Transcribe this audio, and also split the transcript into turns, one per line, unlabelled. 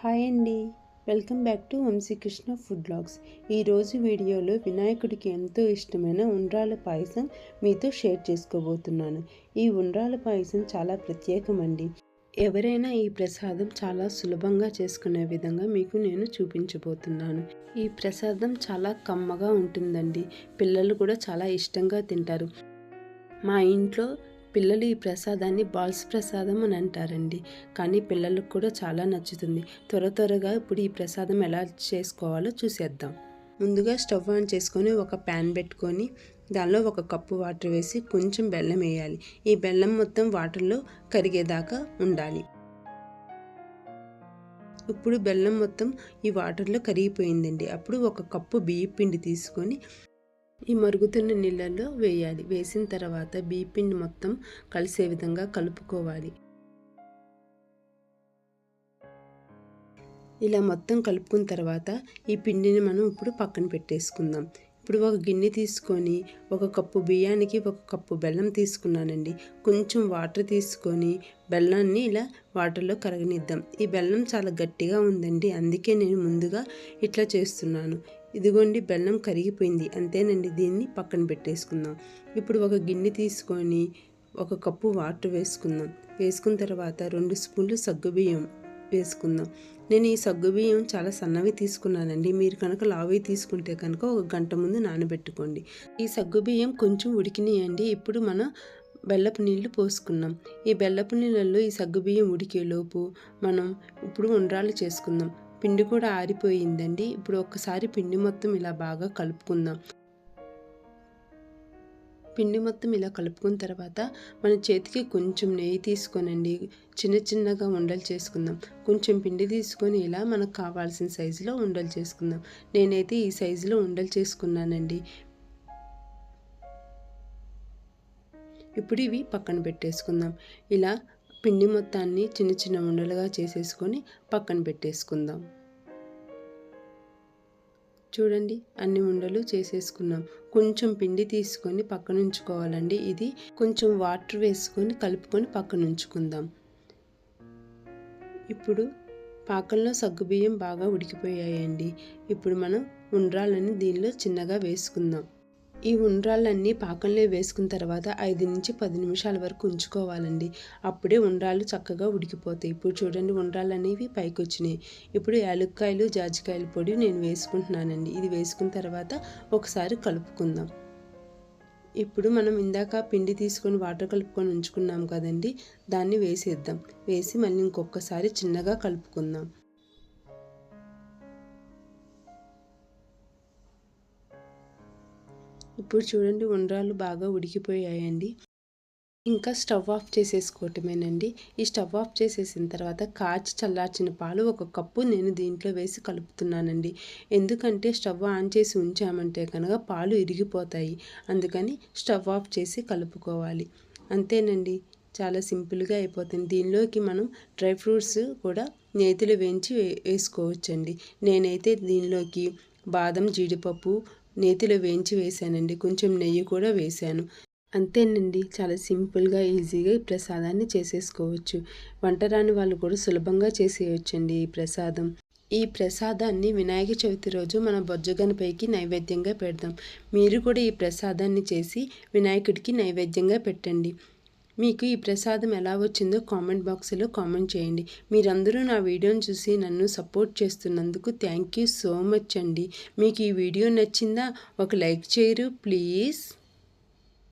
Hi అండి. Welcome back to Vamsikrishna food blogs. ఈరోజు వీడియోలో వినాయకుడికి ఎంతో ఇష్టమైన ఉండ్రాల పాయసం మీతో షేర్ చేసుకోబోతున్నాను. ఈ ఉండ్రాల పాయసం చాలా ప్రత్యేకమండి. ఎవరైనా ఈ ప్రసాదం చాలా సులభంగా చేసుకునే విధంగా మీకు నేను చూపించబోతున్నాను. ఈ ప్రసాదం చాలా కమ్మగా ఉంటుందండి. పిల్లలు కూడా చాలా ఇష్టంగా తింటారు. మా ఇంట్లో పిల్లలు ఈ ప్రసాదాన్ని బాల్స్ ప్రసాదం అని అంటారండి. కానీ పిల్లలకు కూడా చాలా నచ్చుతుంది. త్వర త్వరగా ఇప్పుడు ఈ ప్రసాదం ఎలా చేసుకోవాలో చూసేద్దాం. ముందుగా స్టవ్ ఆన్ చేసుకొని ఒక ప్యాన్ పెట్టుకొని దానిలో ఒక కప్పు వాటర్ వేసి కొంచెం బెల్లం వేయాలి. ఈ బెల్లం మొత్తం వాటర్లో కరిగేదాకా ఉండాలి. ఇప్పుడు బెల్లం మొత్తం ఈ వాటర్లో కరిగిపోయిందండి. అప్పుడు ఒక కప్పు బియ్య పిండి తీసుకొని ఈ మరుగుతున్న నీళ్ళల్లో వేయాలి. వేసిన తర్వాత బీపిండి మొత్తం కలిసే విధంగా కలుపుకోవాలి. ఇలా మొత్తం కలుపుకున్న తర్వాత ఈ పిండిని మనం ఇప్పుడు పక్కన పెట్టేసుకుందాం. ఇప్పుడు ఒక గిన్నె తీసుకొని ఒక కప్పు బియ్యానికి ఒక కప్పు బెల్లం తీసుకున్నానండి. కొంచెం వాటర్ తీసుకొని బెల్లాన్ని ఇలా వాటర్లో కరగనిద్దాం. ఈ బెల్లం చాలా గట్టిగా ఉందండి. అందుకే నేను ముందుగా ఇట్లా చేస్తున్నాను. ఇదిగోండి బెల్లం కరిగిపోయింది. అంతేనండి దీన్ని పక్కన పెట్టేసుకుందాం. ఇప్పుడు ఒక గిన్నె తీసుకొని ఒక కప్పు వాటర్ వేసుకుందాం. వేసుకున్న తర్వాత రెండు స్పూన్లు సగ్గుబియ్యం. వేసుకుందాం నేను ఈ సగ్గుబియ్యం చాలా సన్నవి తీసుకున్నానండి. మీరు కనుక లావి తీసుకుంటే కనుక ఒక గంట ముందు నానబెట్టుకోండి. ఈ సగ్గుబియ్యం కొంచెం ఉడికినాయండి. ఇప్పుడు మనం బెల్లపు నీళ్ళు పోసుకున్నాం. ఈ బెల్లపు నీళ్ళల్లో ఈ సగ్గుబియ్యం ఉడికేలోపు మనం ఇప్పుడు ఉండ్రాలు చేసుకుందాం. పిండి కూడా ఆరిపోయిందండి. ఇప్పుడు ఒక్కసారి పిండి మొత్తం ఇలా బాగా కలుపుకుందాం. పిండి మొత్తం ఇలా కలుపుకున్న తర్వాత మన చేతికి కొంచెం నెయ్యి తీసుకోనండి. చిన్న చిన్నగా ఉండలు చేసుకుందాం. కొంచెం పిండి తీసుకొని ఇలా మనకు కావాల్సిన సైజులో ఉండలు చేసుకుందాం. నేనైతే ఈ సైజులో ఉండలు చేసుకున్నానండి. ఇప్పుడు ఇవి పక్కన పెట్టేసుకుందాం. ఇలా పిండి మొత్తాన్ని చిన్న చిన్న ఉండలుగా చేసేసుకొని పక్కన పెట్టేసుకుందాం. చూడండి అన్ని ఉండలు చేసేసుకున్నాం. కొంచెం పిండి తీసుకొని పక్కన ఉంచుకోవాలండి ఇది కొంచెం వాటర్ వేసుకొని కలుపుకొని పక్కన ఉంచుకుందాం ఇప్పుడు పాకంలో సగ్గుబియ్యం బాగా ఉడికిపోయాయండి. ఇప్పుడు మనం ఉండ్రాలని దీనిలో చిన్నగా వేసుకుందాం. ఈ ఉండ్రాలన్నీ పాకంలో వేసుకున్న తర్వాత ఐదు నుంచి పది నిమిషాల వరకు ఉంచుకోవాలండి. అప్పుడే ఉండ్రాలు చక్కగా ఉడికిపోతాయి. ఇప్పుడు చూడండి ఉండ్రాలు అనేవి పైకి వచ్చినాయి ఇప్పుడు యాలక్కాయలు జాజికాయల పొడి నేను వేసుకుంటున్నానండి. ఇది వేసుకున్న తర్వాత ఒకసారి కలుపుకుందాం. ఇప్పుడు మనం ఇందాక పిండి తీసుకొని వాటర్ కలుపుకొని ఉంచుకున్నాం కదండి దాన్ని వేసేద్దాం. వేసి మళ్ళీ ఇంకొకసారి చిన్నగా కలుపుకుందాం. ఇప్పుడు చూడండి ఉండ్రాలు బాగా ఉడికిపోయాయండి. ఇంకా స్టవ్ ఆఫ్ చేసేసుకోవటమేనండి. ఈ స్టవ్ ఆఫ్ చేసేసిన తర్వాత కాచి చల్లార్చిన పాలు ఒక కప్పు నేను దీంట్లో వేసి కలుపుతున్నానండి. ఎందుకంటే స్టవ్ ఆన్ చేసి ఉంచామంటే కనుక పాలు ఇరిగిపోతాయి. అందుకని స్టవ్ ఆఫ్ చేసి కలుపుకోవాలి. అంతేనండి. చాలా సింపుల్గా అయిపోతుంది. దీనిలోకి మనం డ్రై ఫ్రూట్స్ కూడా నేతిలో వేయించి వేసుకోవచ్చండి. నేనైతే దీనిలోకి బాదం జీడిపప్పు నేతిలో వేయించి వేసానండి కొంచెం నెయ్యి కూడా వేశాను. అంతేనండి. చాలా సింపుల్గా ఈజీగా ఈ ప్రసాదాన్ని చేసేసుకోవచ్చు. వంట రాని వాళ్ళు కూడా సులభంగా చేసేయచ్చండి ఈ ప్రసాదం. ఈ ప్రసాదాన్ని వినాయక చవితి రోజు మన బొజ్జగనపైకి నైవేద్యంగా పెడదాం మీరు కూడా ఈ ప్రసాదాన్ని చేసి వినాయకుడికి నైవేద్యంగా పెట్టండి. మీకు ఈ ప్రసాదం ఎలా వచ్చిందో కామెంట్ బాక్స్లో కామెంట్ చేయండి. మీరందరూ నా వీడియోని చూసి నన్ను సపోర్ట్ చేస్తున్నందుకు థ్యాంక్ యూ సో మచ్ అండి. మీకు ఈ వీడియో నచ్చిందా ఒక లైక్ చేయరు ప్లీజ్.